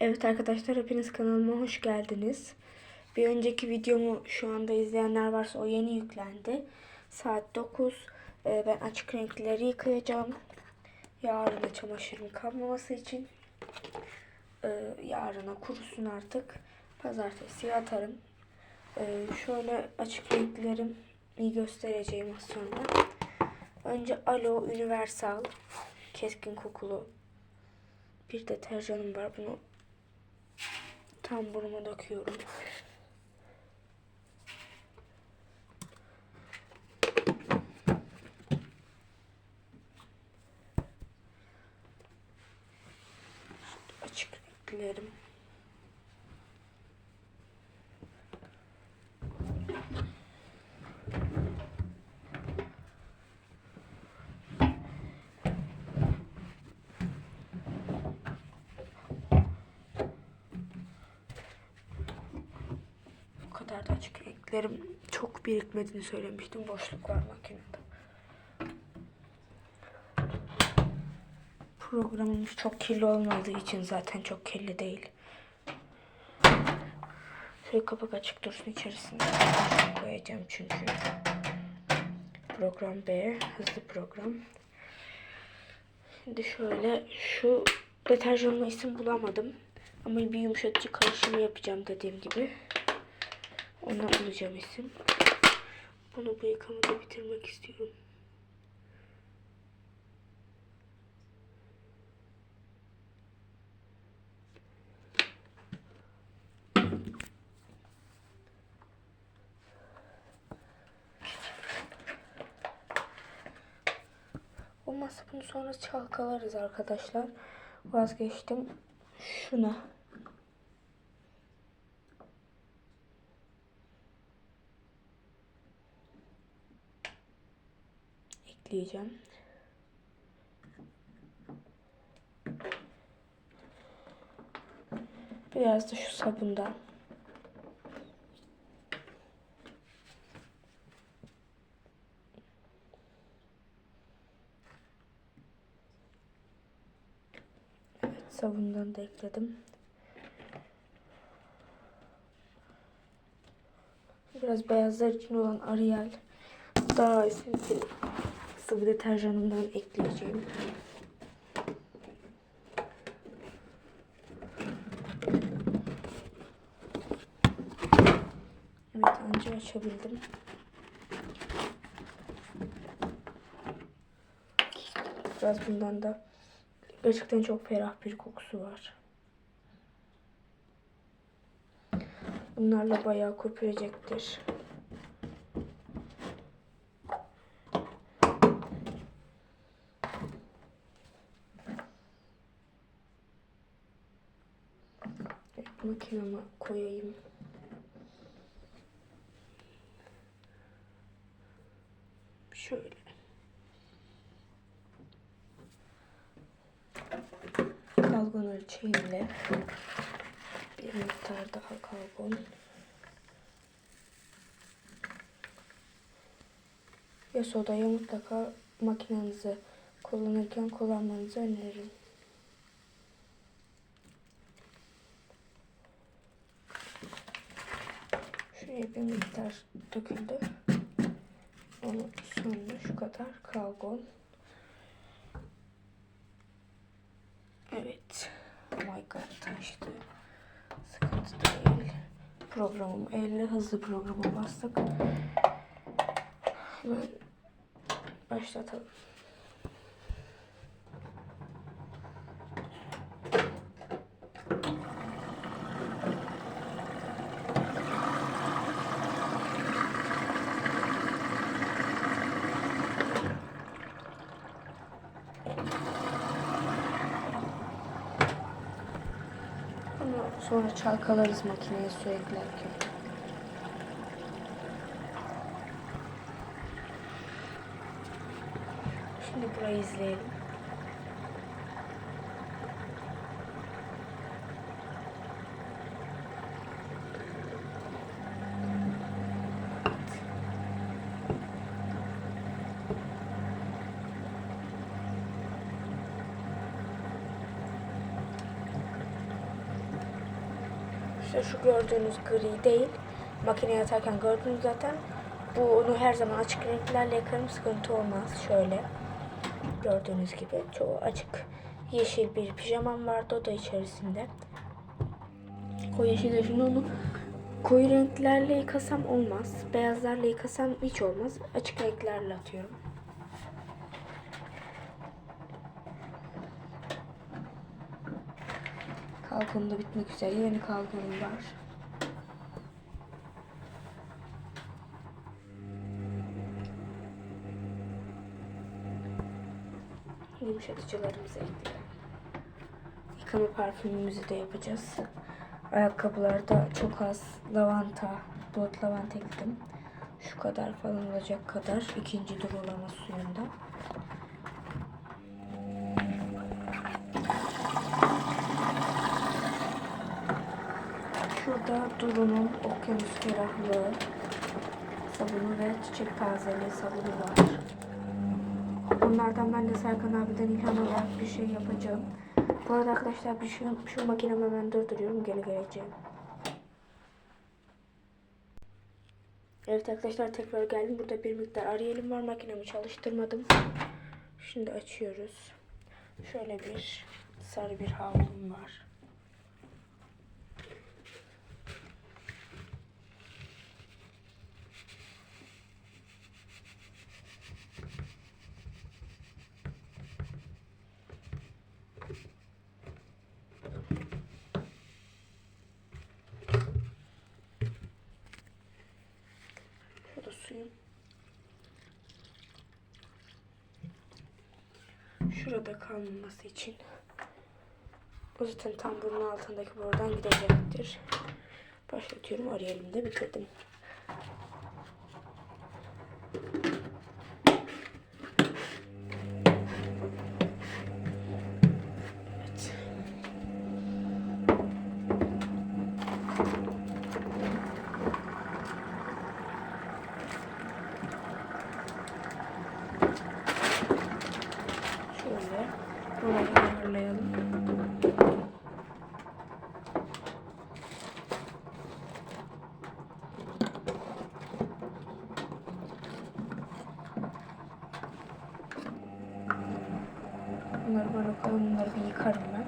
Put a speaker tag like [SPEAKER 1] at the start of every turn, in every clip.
[SPEAKER 1] Evet arkadaşlar hepiniz kanalıma hoş geldiniz. Bir önceki videomu şu anda izleyenler varsa o yeni yüklendi. Saat 9. Ee, ben açık renkleri yıkayacağım. Yarına çamaşırım kalmaması için. Ee, yarına kurusun artık. Pazartesi atarım. Ee, şöyle açık renklerimi göstereceğim az sonra. Önce Alo Universal keskin kokulu bir deterjanım var. Bunu tam burnuma döküyorum. Açık renklerim. Bu kadar da açık renklerim çok birikmediğini söylemiştim. Boşluk var makinede. Programımız çok kirli olmadığı için zaten çok kirli değil. Şöyle kapak açık dursun içerisinde. Koyacağım çünkü. Program B. Hızlı program. Şimdi şöyle şu deterjanla isim bulamadım. Ama bir yumuşatıcı karışımı yapacağım dediğim gibi. Ona bulacağım isim. Bunu bu yıkamada bitirmek istiyorum. Olmazsa bunu sonra çalkalarız arkadaşlar. Vazgeçtim. Şuna. Ekleyeceğim. Biraz da şu sabundan. Evet, sabundan da ekledim. Biraz beyazlar için olan Ariel daha esinti sıvı deterjanından ekleyeceğim. Evet anca açabildim. Biraz bundan da gerçekten çok ferah bir kokusu var. Bunlarla bayağı köpürecektir. Makineme koyayım. Şöyle. Kalgon ölçeğimle bir miktar daha kalgon. Ve sodayı mutlaka makinenizi kullanırken kullanmanızı öneririm. Şuraya bir miktar döküldü. Onu sonra şu kadar kalgon. Evet. Oh my god taştı. Sıkıntı değil. Programım 50 hızlı programa bastık. Hemen başlatalım. Bunu sonra çalkalarız makineye su eklerken. Şimdi burayı izleyelim. Arkadaşlar şu gördüğünüz gri değil. Makineye atarken gördünüz zaten. Bu onu her zaman açık renklerle yakarım sıkıntı olmaz. Şöyle gördüğünüz gibi çoğu açık yeşil bir pijamam vardı o da içerisinde. O yeşil şimdi onu koyu renklerle yıkasam olmaz. Beyazlarla yıkasam hiç olmaz. Açık renklerle atıyorum. Kalkanım da bitmek üzere. Yeni kalkanım var. Yumuşatıcılarımızı ekleyelim. Yıkama parfümümüzü de yapacağız. Ayakkabılarda çok az lavanta, bulut lavanta ekledim. Şu kadar falan olacak kadar ikinci durulama suyunda. Şurada Duru'nun okyanus ferahlığı sabunu ve çiçek tazeliği sabunu var. Bunlardan ben de Serkan abiden ilham alarak bir şey yapacağım. Bu arada arkadaşlar bir şu, şu makinemi hemen durduruyorum. Geri geleceğim. Evet arkadaşlar tekrar geldim. Burada bir miktar Ariel'im var. Makinemi çalıştırmadım. Şimdi açıyoruz. Şöyle bir sarı bir havlum var. Şurada suyum. Şurada kalmaması için. O zaten tam bunun altındaki borudan gidecektir. Başlatıyorum. Arayalım da bitirdim. Evet. Şöyle burayı ayarlayalım. Bunları böyle koyalım. Bunları bir yıkarım ben.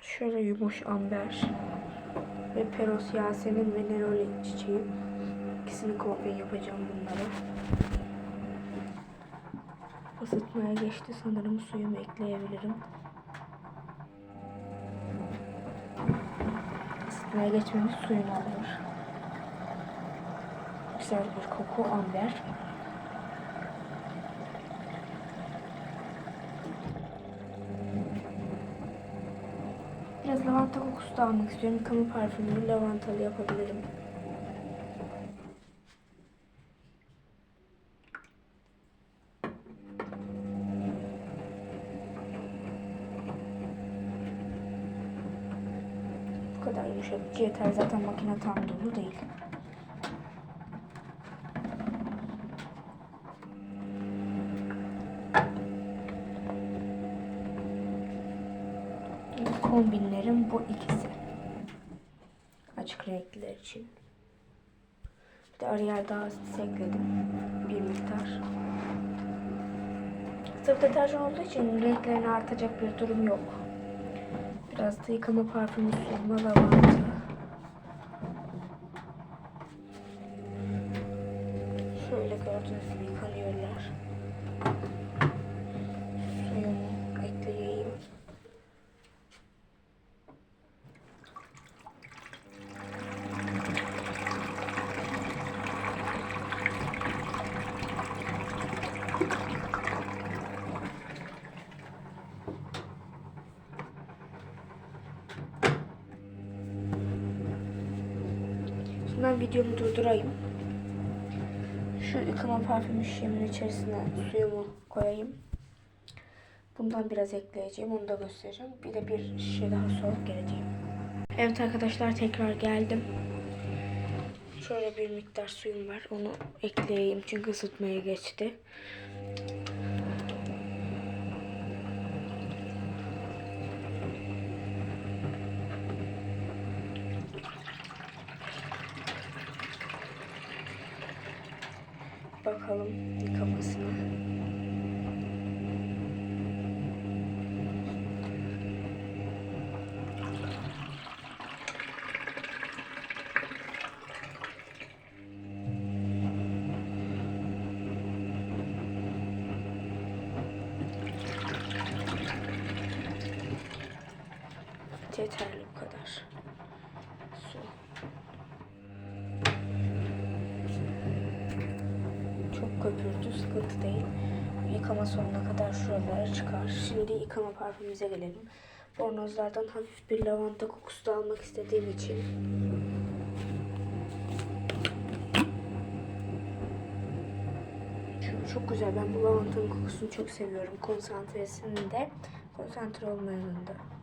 [SPEAKER 1] Şöyle yumuş amber ve Peros Yasemin ve Neroli çiçeği. İkisini komple yapacağım bunları. Isıtmaya geçti sanırım suyumu ekleyebilirim. Isıtmaya geçmemiş suyunu alır. Güzel bir koku amber. Biraz lavanta kokusu da almak istiyorum. Yıkama parfümünü lavantalı yapabilirim. Bu kadar yumuşatıcı yeter. Zaten makine tam dolu değil. Kombinlerim bu ikisi. Açık renkliler için. Bir de Ariel daha ekledim. Bir miktar. Sırf deterjan olduğu için renklerini artacak bir durum yok. Biraz da yıkama parfümü sürme lavanta. Şöyle gördüğünüz gibi yıkanıyorlar. Suyumu ekleyeyim. Videomu durdurayım. Şu yıkama parfüm şişemin içerisine suyumu koyayım. Bundan biraz ekleyeceğim. Onu da göstereceğim. Bir de bir şişe daha soğuk geleceğim. Evet arkadaşlar tekrar geldim. Şöyle bir miktar suyum var. Onu ekleyeyim çünkü ısıtmaya geçti. Bakalım yıkamasına. Yeterli Yıkama sonuna kadar şuralara çıkar. Şimdi yıkama parfümümüze gelelim. Bornozlardan hafif bir lavanta kokusu da almak istediğim için. Şu çok güzel. Ben bu lavantanın kokusunu çok seviyorum. Konsantresini de, konsantre olmayanın da.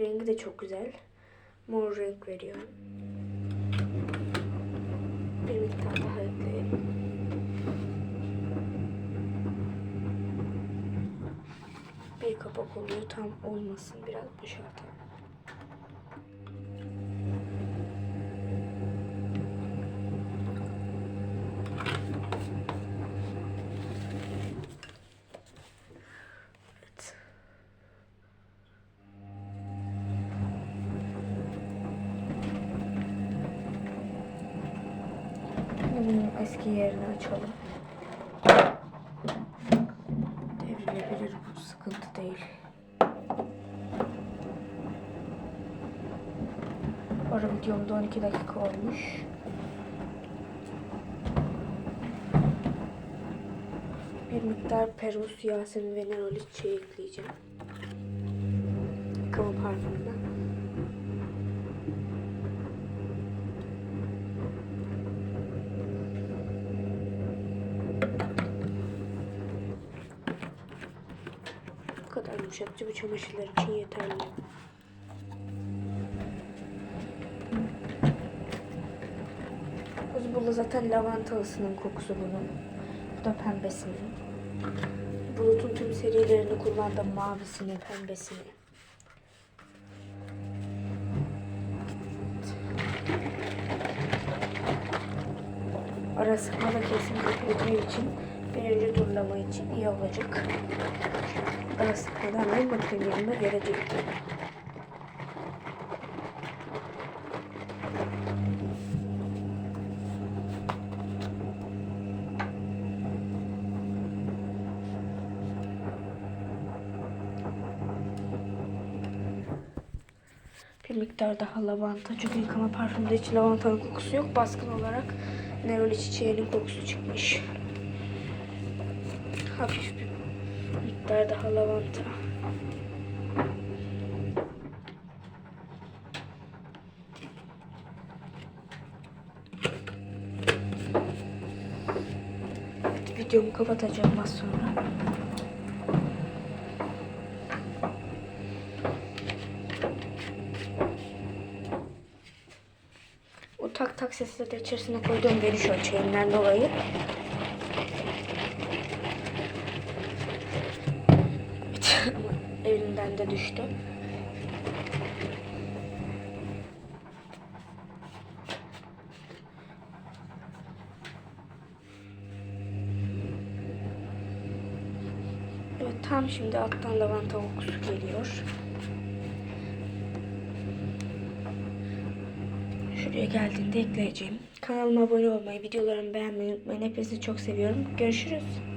[SPEAKER 1] Rengi de çok güzel. Mor renk veriyor. Bir miktar daha ekleyelim. Bir kapak oluyor. Tam olmasın. Biraz boşaltalım. Evet. Bunun eski yerini açalım. Devrilebilir bu sıkıntı değil. Ara videomda 12 dakika olmuş. Bir miktar Perus, Yasemin ve Neroli çiçeği ekleyeceğim. Yıkama parfümüne. Bu kadar yumuşatıcı bu çamaşırlar için yeterli. Kuzbula zaten lavantalısının kokusu bunun. Bu da pembesinin. Bulut'un tüm serilerini kullandım. Mavisini, pembesini. Ara sıkmada kesinlikle kötü için birinci turlama için iyi olacak. Ara sıkmadan ve makinelerime gelecekti. Bir miktar daha lavanta. Çünkü yıkama parfümde hiç lavantanın kokusu yok. Baskın olarak neroli çiçeğinin kokusu çıkmış. Hafif bir miktar daha lavanta. Evet, videomu kapatacağım az sonra. Tak tak sesleri de içerisine koyduğum geniş ölçeğimden dolayı. Evet, ama düştü. Evet tam şimdi alttan lavanta kokusu geliyor. Şuraya geldiğinde ekleyeceğim. Kanalıma abone olmayı, videolarımı beğenmeyi unutmayın. Hepinizi çok seviyorum. Görüşürüz.